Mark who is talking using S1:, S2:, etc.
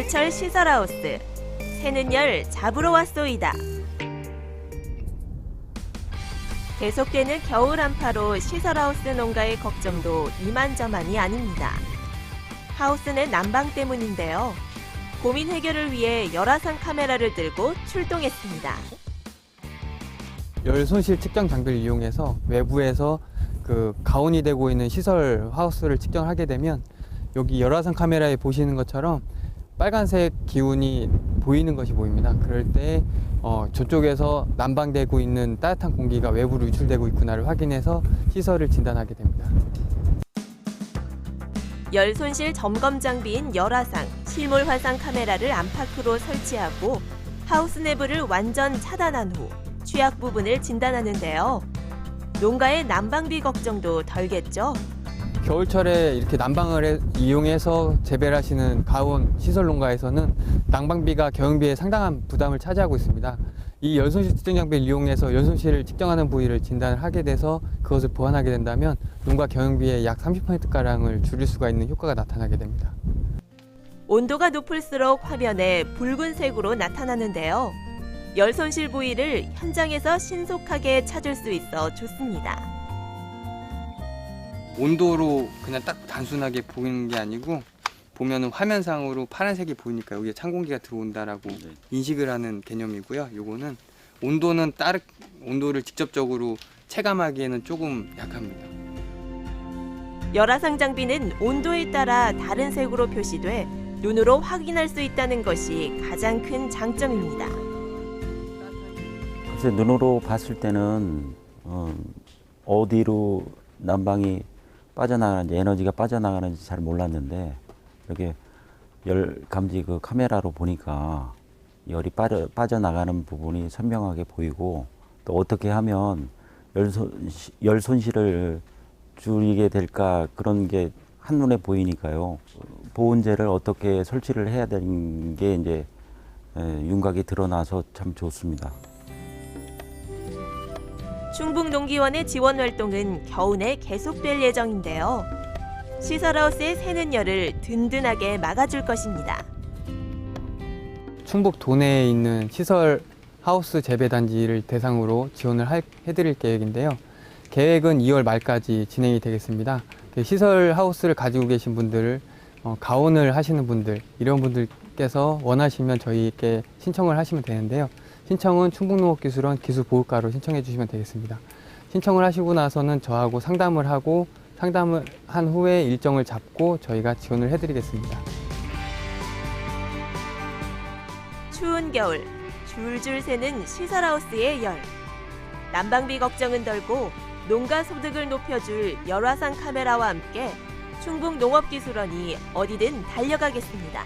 S1: 겨울철 시설하우스 새는 열 잡으러 왔소이다. 계속되는 겨울 한파로 시설하우스 농가의 걱정도 이만저만이 아닙니다. 하우스 내 난방 때문인데요. 고민 해결을 위해 열화상 카메라를 들고 출동했습니다.
S2: 열 손실 측정 장비를 이용해서 외부에서 그 가온이 되고 있는 시설 하우스를 측정하게 되면 여기 열화상 카메라에 보시는 것처럼 빨간색 기운이 보이는 것이 보입니다. 그럴 때 어, 저쪽에서 난방되고 있는 따뜻한 공기가 외부로 유출되고 있구나를 확인해서 시설을 진단하게 됩니다.
S1: 열 손실 점검 장비인 열화상, 실물 화상 카메라를 안팎으로 설치하고 하우스 내부를 완전 차단한 후 취약 부분을 진단하는데요. 농가의 난방비 걱정도 덜겠죠.
S2: 겨울철에 이렇게 난방을 해- 이용해서 재배를 하시는 가온 시설 농가에서는 난방비가 경영비에 상당한 부담을 차지하고 있습니다. 이 열손실 측정 장비를 이용해서 열손실을 측정하는 부위를 진단을 하게 돼서 그것을 보완하게 된다면 농가 경영비의 약 30%가량을 줄일 수가 있는 효과가 나타나게 됩니다.
S1: 온도가 높을수록 화면에 붉은색으로 나타나는데요. 열 손실 부위를 현장에서 신속하게 찾을 수 있어 좋습니다.
S2: 온도로 그냥 딱 단순하게 보이는 게 아니고 보면은 화면상으로 파란색이 보이니까 여기에 찬 공기가 들어온다라고 인식을 하는 개념이고요. 요거는 온도는 따르 온도를 직접적으로 체감하기에는 조금 약합니다.
S1: 열화상 장비는 온도에 따라 다른 색으로 표시돼 눈으로 확인할 수 있다는 것이 가장 큰 장점입니다.
S3: 글쎄 눈으로 봤을 때는 어, 어디로 난방이 빠져나가는지 에너지가 빠져나가는지 잘 몰랐는데 이렇게 열 감지 그 카메라로 보니까 열이 빠져, 빠져나가는 부분이 선명하게 보이고 또 어떻게 하면 열, 손, 열 손실을 줄이게 될까 그런 게 한눈에 보이니까요. 보온재를 어떻게 설치를 해야 되는 게 이제 에, 윤곽이 드러나서 참 좋습니다.
S1: 충북농기원의 지원 활동은 겨우내 계속될 예정인데요. 시설하우스의 새는 열을 든든하게 막아줄 것입니다.
S2: 충북 도내에 있는 시설 하우스 재배 단지를 대상으로 지원을 할- 해드릴 계획인데요. 계획은 2월 말까지 진행이 되겠습니다. 그 시설 하우스를 가지고 계신 분들, 어, 가온을 하시는 분들 이런 분들께서 원하시면 저희께 신청을 하시면 되는데요. 신청은 충북농업기술원 기술보호과로 신청해 주시면 되겠습니다. 신청을 하시고 나서는 저하고 상담을 하고 상담을 한 후에 일정을 잡고 저희가 지원을 해드리겠습니다.
S1: 추운 겨울 줄줄 새는 시설하우스의 열. 난방비 걱정은 덜고 농가 소득을 높여줄 열화상 카메라와 함께 충북농업기술원이 어디든 달려가겠습니다.